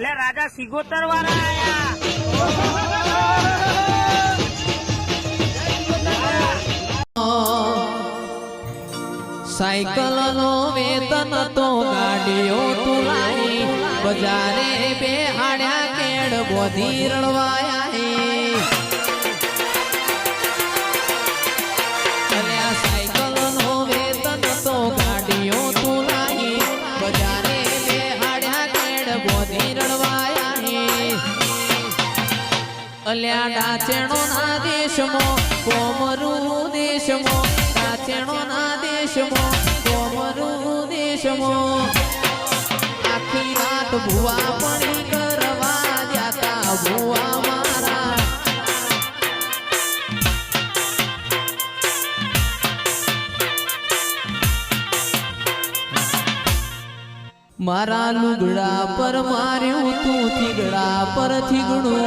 એટલે રાજા સિગોતર વાળા આયા. સાયકલ નો વેતન તો ગાડીઓ તુલાઈ બજારે બે હાડ્યા કેડ બોધી રણવાયા અલ્યા ના દેશમો કોમરુ દેશમો ડાચેણો ના દેશમો કોમરુ દેશમો. આખી રાત ભુવા પડી કરવા જાતા ભુવા મારા. મારા લુગડા પર માર્યું તું, થીગડા પર થીગડું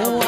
Oh,